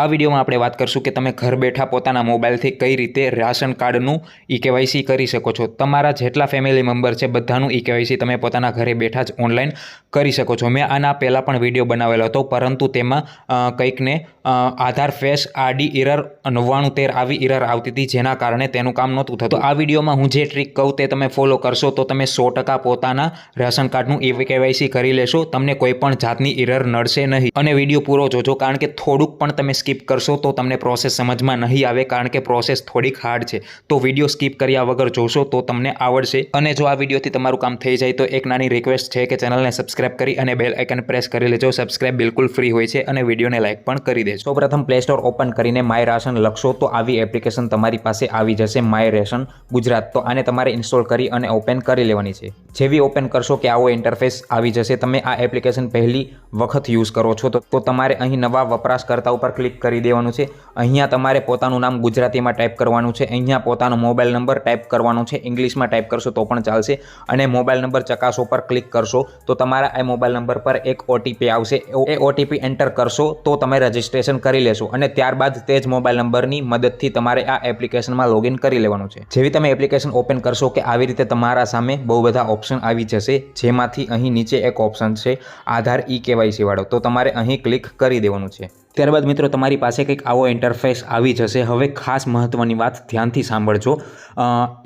આ વિડીયોમાં આપણે વાત કરશું કે તમે ઘર બેઠા પોતાના મોબાઈલથી કઈ રીતે રાશન કાર્ડનું ઈ કેવાયસી કરી શકો છો. તમારા જેટલા ફેમિલી મેમ્બર છે, બધાનું ઈ કેવાયસી તમે પોતાના ઘરે બેઠા જ ઓનલાઈન કરી શકો છો. મેં આના પહેલાં પણ વીડિયો બનાવેલો હતો, પરંતુ તેમાં કંઈકને આધાર, ફેસ આડી ઇરર નવ્વાણું, તેર આવી ઇરર આવતી હતી, જેના કારણે તેનું કામ નહોતું થતું. આ વિડીયોમાં હું જે ટ્રીક કહું તે તમે ફોલો કરશો તો તમે સો ટકા પોતાના રાશન કાર્ડનું ઈ કેવાયસી કરી લેશો. તમને કોઈ પણ જાતની ઇરર નડશે નહીં. અને વીડિયો પૂરો જોજો, કારણ કે થોડુંક પણ તમે સ્કીપ કરશો તો તમને પ્રોસેસ સમજમાં નહીં આવે કારણ કે પ્રોસેસ થોડીક હાર્ડ છે. તો વીડિયો સ્કીપ કર્યા વગર જોશો તો તમને આવડશે. અને જો આ વિડીયોથી તમારું કામ થઈ જાય તો એક નાની રિક્વેસ્ટ છે કે ચેનલને સબસ્ક્રાઇબ કરી અને બેલ આઇકન પ્રેસ કરી લેજો. સબસ્ક્રાઇબ બિલકુલ ફ્રી હોય છે અને વિડીયોને લાઇક પણ કરી દેજો. પ્રથમ પ્લે સ્ટોર ઓપન કરીને માય રાશન લખશો તો આવી એપ્લિકેશન તમારી પાસે આવી જશે માય રેશન ગુજરાત. તો આને તમારે ઇન્સ્ટોલ કરી અને ઓપન કરી લેવાની છે. જેવી ઓપન કરશો કે આવો ઇન્ટરફેસ આવી જશે. તમે આ એપ્લિકેશન પહેલી વખત યુઝ કરો છો તો તમારે અહીં નવા વપરાશકર્તા ઉપર ક્લિક કરી દેવાનું છે. અહીંયા તમારે પોતાનું નામ ગુજરાતીમાં ટાઈપ કરવાનું છે. અહીંયા પોતાનો મોબાઈલ નંબર ટાઈપ કરવાનો છે. ઇંગ્લિશમાં ટાઈપ કરશો તો પણ ચાલશે. અને મોબાઈલ નંબર ચકાસો પર ક્લિક કરશો તો તમારા એ મોબાઈલ નંબર પર એક ઓટીપી આવશે. એ ઓટીપી એન્ટર કરશો તો તમે રજિસ્ટ્રેશન કરી લેશો અને ત્યારબાદ તે જ મોબાઈલ નંબરની મદદથી તમારે આ એપ્લિકેશનમાં લોગિન કરી લેવાનું છે. જેવી તમે એપ્લિકેશન ઓપન કરશો કે આવી રીતે તમારા સામે બહુ બધા ઓપ્શન આવી જશે, જેમાંથી અહીં નીચે એક ઓપ્શન છે, આધાર ઈ કેવાયસી વાળો. તો તમારે અહીં ક્લિક કરી દેવાનું છે. ત્યારબાદ મિત્રો, તમારી પાસે કંઈક આવો ઇન્ટરફેસ આવી જશે. હવે ખાસ મહત્ત્વની વાત ધ્યાનથી સાંભળજો.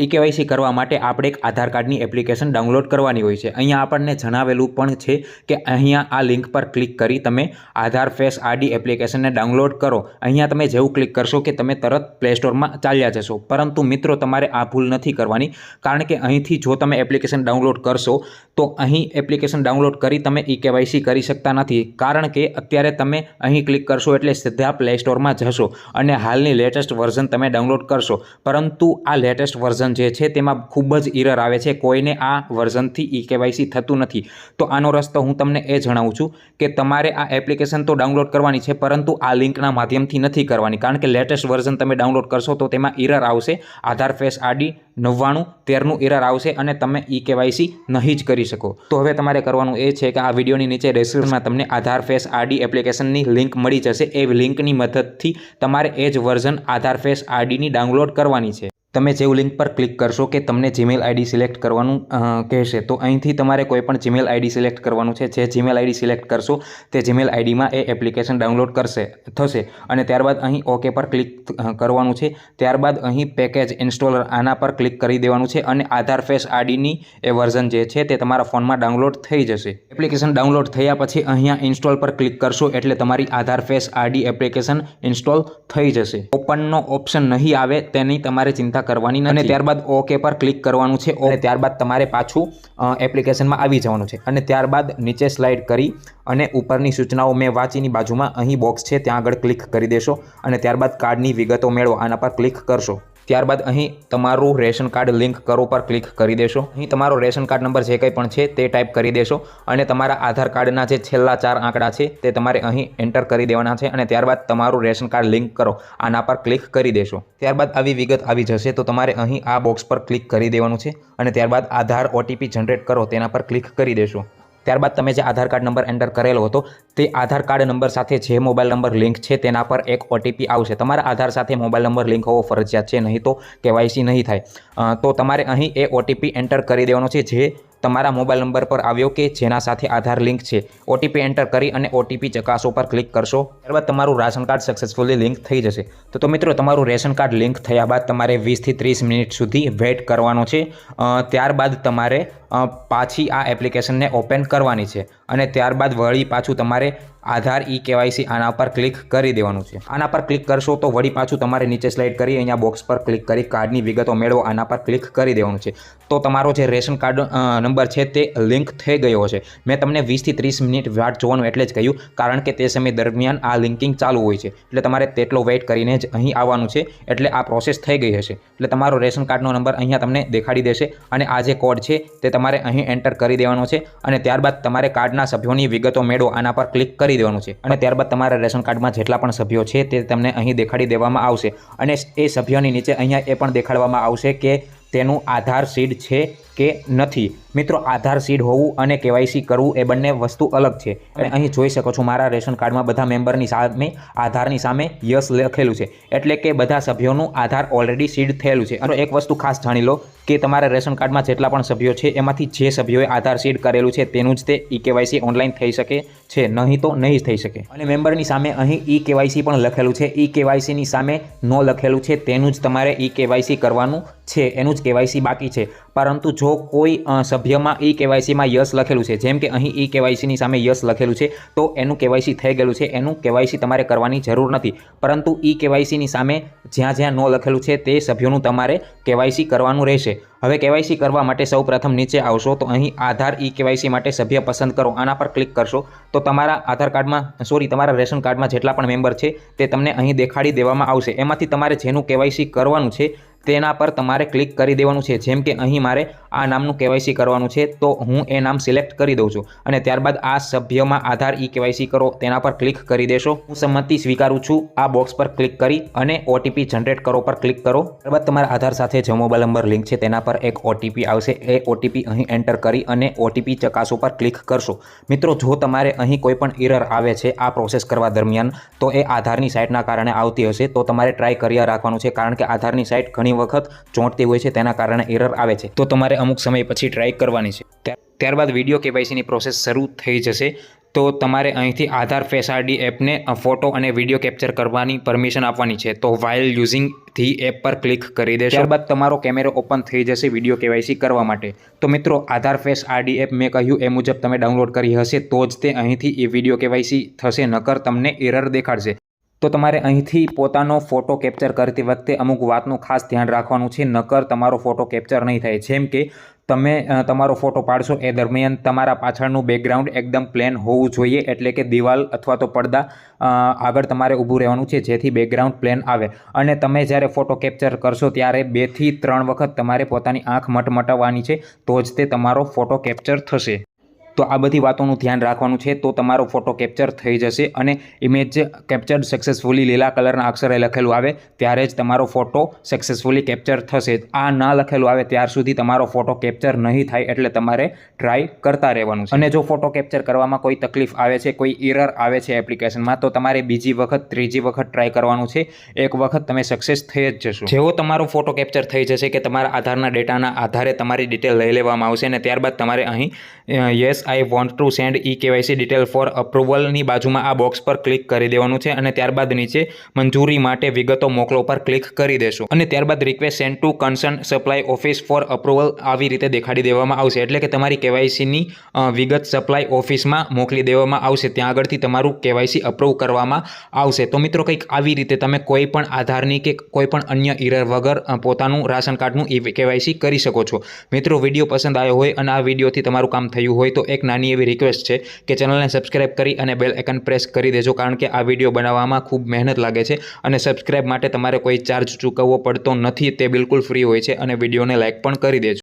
ઈ કેવાયસી કરવા માટે આપણે એક આધાર કાર્ડની એપ્લિકેશન ડાઉનલોડ કરવાની હોય છે. અહીંયા આપણને જણાવેલું પણ છે કે અહીંયા આ લિંક પર ક્લિક કરી તમે આધાર ફેસ આડી એપ્લિકેશનને ડાઉનલોડ કરો. અહીંયા તમે જેવું ક્લિક કરશો કે તમે તરત પ્લે સ્ટોરમાં ચાલ્યા જશો. પરંતુ મિત્રો, તમારે આ ભૂલ નથી કરવાની. કારણ કે અહીંથી જો તમે એપ્લિકેશન ડાઉનલોડ કરશો, તો અહીં એપ્લિકેશન ડાઉનલોડ કરી તમે ઈ કેવાયસી કરી શકતા નથી. કારણ કે અત્યારે તમે અહીં ક્લિક કરશો એટલે સીધા પ્લે સ્ટોરમાં જશો અને હાલની લેટેસ્ટ વર્ઝન તમે ડાઉનલોડ કરશો. પરંતુ આ લેટેસ્ટ વર્ઝન જે છે તેમાં ખૂબ જ ઇરર આવે છે. કોઈને આ વર્ઝનથી ઈ કેવાયસી થતું નથી. તો આનો રસ્તો હું તમને એ જણાવું છું કે તમારે આ એપ્લિકેશન તો ડાઉનલોડ કરવાની છે, પરંતુ આ લિંકના માધ્યમથી નથી કરવાની. કારણ કે લેટેસ્ટ વર્ઝન તમે ડાઉનલોડ કરશો તો તેમાં ઇરર આવશે. આધાર ફેસ આડી નવ્વાણું, તેરનું એરર આવશે અને તમે ઈ કેવાયસી નહીં જ કરી શકો. તો હવે તમારે કરવાનું એ છે કે આ વિડીયોની નીચે ડિસ્ક્રિપ્શનમાં તમને આધાર ફેસ આરડી એપ્લિકેશનની લિંક મળી જશે. એ લિંકની મદદથી તમારે એ જ વર્ઝન આધાર ફેસ આરડીની ડાઉનલોડ કરવાની છે. તમે જેવું લિંક પર ક્લિક કરશો કે તમને જીમેલ આઈડી સિલેક્ટ કરવાનું કહેશે, તો અહીંથી તમારે કોઈપણ જીમેલ આઈડી સિલેક્ટ કરવાનું છે. જે જીમેલ આઈડી સિલેક્ટ કરશો, તે જીમેલ આઈડીમાં એ એપ્લિકેશન ડાઉનલોડ કરશે, થશે. અને ત્યારબાદ અહીં ઓકે પર ક્લિક કરવાનું છે. ત્યારબાદ અહીં પેકેજ ઇન્સ્ટોલર આના પર ક્લિક કરી દેવાનું છે અને આધાર ફેસ આઈડીની એ વર્ઝન જે છે તે તમારા ફોનમાં ડાઉનલોડ થઈ જશે. એપ્લિકેશન ડાઉનલોડ થયા પછી અહીંયા ઇન્સ્ટોલ પર ક્લિક કરશો એટલે તમારી Aadhaar face ID application install થઈ જશે. ઓપનનો ઓપ્શન નહીં આવે, તેની તમારે ચિંતા કરવાની અને ત્યારબાદ ઓકે પર ક્લિક કરવાનું છે. અને ત્યારબાદ તમારે પાછું એપ્લિકેશનમાં આવી જવાનું છે. અને ત્યારબાદ નીચે સ્લાઇડ કરી અને ઉપરની સૂચનાઓ મેં વાંચીની બાજુમાં અહીં બોક્સ છે. ત્યાં આગળ ક્લિક કરી દેશો અને ત્યારબાદ કાર્ડની વિગતો મેળવો. આના પર ક્લિક કરશો. ત્યારબાદ અહીં તમારું રેશન કાર્ડ લિંક કરો પર ક્લિક કરી દેશો. અહીં તમારો રેશન કાર્ડ નંબર જે કંઈ પણ છે તે ટાઈપ કરી દેશો અને તમારા આધાર કાર્ડના જે છેલ્લા ચાર આંકડા છે તે તમારે અહીં એન્ટર કરી દેવાના છે અને ત્યારબાદ તમારું રેશન કાર્ડ લિંક કરો. આના પર ક્લિક કરી દેશો. ત્યારબાદ આવી વિગત આવી જશે તો તમારે અહીં આ બોક્સ પર ક્લિક કરી દેવાનું છે અને ત્યારબાદ આધાર ઓટીપી જનરેટ કરો તેના પર ક્લિક કરી દેશો. ત્યારબાદ તમે જે આધાર કાર્ડ નંબર એન્ટર કરેલો હતો, તે આધાર કાર્ડ નંબર સાથે જે મોબાઈલ નંબર લિંક છે, તેના પર એક ઓટીપી આવશે. તમારા આધાર સાથે મોબાઈલ નંબર લિંક હોવો ફરજિયાત છે, નહીં તો કેવાયસી નહીં થાય. તો તમારે અહીં એ ઓટીપી એન્ટર કરી દેવાનો છે, જે તમારા મોબાઈલ નંબર પર આવ્યો કે જેના સાથે આધાર લિંક છે? ઓટીપી એન્ટર કરી અને ઓટીપી ચકાસો પર ક્લિક કરશો. ત્યારબાદ તમારું રાશન કાર્ડ સક્સેસફુલી લિંક થઈ જશે. તો તો મિત્રો, તમારું રેશન કાર્ડ લિંક થયા બાદ તમારે વીસથી ત્રીસ મિનિટ સુધી વેઇટ કરવાનો છે. ત્યારબાદ તમારે પાછી આ એપ્લિકેશનને ઓપન કરવાની છે. અને ત્યારબાદ વળી પાછું તમારે આધાર ઈ કેવાયસી આના પર ક્લિક કરી દેવાનું છે. આના પર ક્લિક કરશો તો વળી પાછું તમારે નીચે સ્લાઇડ કરી અહીંયા બોક્સ પર ક્લિક કરી કાર્ડની વિગતો મેળવો, આના પર ક્લિક કરી દેવાનું છે. તો તમારો જે રેશન કાર્ડ નંબર છે તે લિંક થઈ ગયો છે મેં તમને વીસથી ત્રીસ મિનિટ વાટ જોવાનું એટલે જ કહ્યું, કારણ કે તે સમય દરમિયાન આ લિંકિંગ ચાલુ હોય છે. એટલે તમારે તેટલો વેઇટ કરીને જ અહીં આવવાનું છે, એટલે આ પ્રોસેસ થઈ ગઈ હશે. એટલે તમારો રેશન કાર્ડનો નંબર અહીંયા તમને દેખાડી દેશે અને આ જે કોડ છે તે તમારે અહીં એન્ટર કરી દેવાનો છે અને ત્યારબાદ તમારે કાર્ડના સભ્યોની વિગતો મેળવો, આના પર ક્લિક કરી દેવાનું છે. અને ત્યારબાદ તમારા રેશન કાર્ડમાં જેટલા પણ સભ્યો છે તે તમને અહીં દેખાડી દેવામાં આવશે. અને એ સભ્યોની નીચે અહીંયા એ પણ દેખાડવામાં આવશે કે તેનું આધાર સીડ છે કે નથી. મિત્રો, આધાર સીડ હોવું અને કેવાયસી કરવું એ બંને વસ્તુ અલગ છે. અને અહીં જોઈ શકો છો, મારા રેશન કાર્ડમાં બધા મેમ્બરની સામે, આધારની સામે યસ લખેલું છે. એટલે કે બધા સભ્યોનું આધાર ઓલરેડી સીડ થયેલું છે. અને એક વસ્તુ ખાસ જાણી લો, કે તમારા રેશન કાર્ડમાં જેટલા પણ સભ્યો છે, એમાંથી જે સભ્યોએ આધાર સીડ કરેલું છે, તેનું જ તે ઈ કેવાયસી ઓનલાઈન થઈ શકે છે, નહીં તો નહીં જ થઈ શકે. અને મેમ્બરની સામે અહીં ઈ કેવાયસી પણ લખેલું છે. ઈ કેવાયસીની સામે નો લખેલું છે, તેનું જ તમારે ઈ કેવાયસી કરવાનું છે. એનું જ કેવાયસી બાકી છે. પરંતુ જો કોઈ સભ્યમાં ઈ કેવાયસીમાં યસ લખેલું છે, જેમ કે અહીં ઈ કેવાયસીની સામે યસ લખેલું છે, તો એનું કેવાયસી થઈ ગયેલું છે, એનું કેવાયસી તમારે કરવાની જરૂર નથી. પરંતુ ઈ કેવાયસીની સામે જ્યાં જ્યાં નો લખેલું છે, તે સભ્યોનું તમારે કેવાયસી કરવાનું રહેશે. હવે કેવાયસી કરવા માટે સૌ પ્રથમ નીચે આવશો, તો અહીં આધાર ઈ કેવાયસી માટે સભ્ય પસંદ કરો, આના પર ક્લિક કરશો, તો તમારા આધાર કાર્ડમાં, સોરી, તમારા રેશન કાર્ડમાં જેટલા પણ મેમ્બર છે, તે તમને અહીં દેખાડી દેવામાં આવશે. એમાંથી તમારે જેનું કેવાયસી કરવાનું છે તેના પર તમારે ક્લિક કરી દેવાનું છે. જેમ કે અહીં મારે આ નામનું કેવાયસી કરવાનું છે, તો હું એ નામ સિલેક્ટ કરી દઉં છું. અને ત્યારબાદ આ સભ્યમાં આધાર ઈ કેવાયસી કરો, તેના પર ક્લિક કરી દેશો. હું સંમતિ સ્વીકારું છું. આ બોક્સ પર ક્લિક કરી અને ઓટીપી જનરેટ કરો પર ક્લિક કરો. ત્યારબાદ તમારા આધાર સાથે જે મોબાઈલ નંબર લિંક છે, તેના પર એક ઓટીપી આવશે. એ ઓટીપી અહીં એન્ટર કરી અને ઓટીપી ચકાસો પર ક્લિક કરશો. મિત્રો, જો તમારે અહીં કોઈ પણ ઇરર આવે છે આ પ્રોસેસ કરવા દરમિયાન, તો એ આધારની સાઇટના કારણે આવતી હશે. તો તમારે ટ્રાય કર્યા રાખવાનું છે, કારણ કે આધારની સાઇટ ઘણી વખત ચોંટતી હોય છે, તેના કારણે એરર આવે છે. તો તમારે અમુક સમય પછી ટ્રાય કરવાની છે. ત્યારબાદ વીડિયો કેવાયસીની પ્રોસેસ શરૂ થઈ જશે. તો તમારે અહીંથી આધાર ફેસ આરડી એપને ફોટો અને વીડિયો કેપ્ચર કરવાની પરમિશન આપવાની છે. તો વાઇલ યુઝિંગથી એપ પર ક્લિક કરી દેશો. ત્યારબાદ તમારો કેમેરો ઓપન થઈ જશે વીડિયો કેવાયસી કરવા માટે. તો મિત્રો, આધાર ફેસ આરડી એપ મેં કહ્યું, એ મુજબ તમે ડાઉનલોડ કરી હશે, તો જ તે અહીંથી એ વીડિયો કેવાયસી થશે, નકર તમને એરર દેખાડશે. તો તમારે અહીંથી પોતાનો ફોટો કેપ્ચર કરતી વખતે અમુક વાતનું ખાસ ધ્યાન રાખવાનું છે. નકર તમારો ફોટો કેપ્ચર નહીં થાય. જેમ કે તમે તમારો ફોટો પાડશો એ દરમિયાન તમારા પાછળનું બેકગ્રાઉન્ડ એકદમ પ્લેન હોવું જોઈએ. એટલે કે દિવાલ અથવા તો પડદા આગળ તમારે ઊભું રહેવાનું છે, જેથી બેકગ્રાઉન્ડ પ્લેન આવે. અને તમે જ્યારે ફોટો કેપ્ચર કરશો ત્યારે બેથી ત્રણ વખત તમારે પોતાની આંખ મટમટાવવાની છે, તો જ તે તમારો ફોટો કેપ્ચર થશે. તો આ બધી વાતોનું ધ્યાન રાખવાનું છે તો તમારો ફોટો કેપ્ચર થઈ જશે અને ઇમેજ કેપ્ચર સક્સેસફુલી લીલા કલરના અક્ષરે લખેલું આવે ત્યારે જ તમારો ફોટો સક્સેસફુલી કેપ્ચર થશે. આ ના લખેલું આવે ત્યાર સુધી તમારો ફોટો કેપ્ચર નહીં થાય એટલે તમારે ટ્રાય કરતા રહેવાનું છે. અને જો ફોટો કેપ્ચર કરવામાં કોઈ તકલીફ આવે છે, કોઈ એરર આવે છે એપ્લિકેશનમાં તો તમારે બીજી વખત, ત્રીજી વખત ટ્રાય કરવાનું છે. એક વખત તમે સક્સેસ થઈ જ જશો. જેવો તમારો ફોટો કેપ્ચર થઈ જશે કે તમારા આધારના ડેટાના આધારે તમારી ડિટેલ લઈ લેવામાં આવશે અને ત્યારબાદ તમારે અહીં yes I want to send e KYC detail for અપ્રુવલની બાજુમાં આ બોક્સ પર ક્લિક કરી દેવાનું છે અને ત્યારબાદ નીચે મંજૂરી માટે વિગતો મોકલો પર ક્લિક કરી દેશો. અને ત્યારબાદ request send to concern supply office for approval આવી રીતે દેખાડી દેવામાં આવશે. એટલે કે તમારી કેવાયસીની વિગત સપ્લાય ઓફિસમાં મોકલી દેવામાં આવશે. ત્યાં આગળથી તમારું કેવાયસી અપ્રુવ કરવામાં આવશે. તો મિત્રો કંઈક આવી રીતે તમે કોઈ પણ આધારની કે કોઈ પણ અન્ય ઇરર વગર પોતાનું રાશન કાર્ડનું ઈ કેવાયસી કરી શકો છો. મિત્રો વીડિયો પસંદ આવ્યો હોય અને આ વિડીયોથી તમારું કામ થયું હોય તો એક નાની એવી રિક્વેસ્ટ છે કે ચેનલને સબસ્ક્રાઇબ કરી અને બેલ આઇકન પ્રેસ કરી દેજો, કારણ કે આ વીડિયો બનાવવામાં ખૂબ મહેનત લાગે છે અને સબસ્ક્રાઇબ માટે તમારે કોઈ ચાર્જ ચૂકવવો પડતો નથી, તે બિલકુલ ફ્રી હોય છે અને વિડીયોને લાઇક પણ કરી દેજો.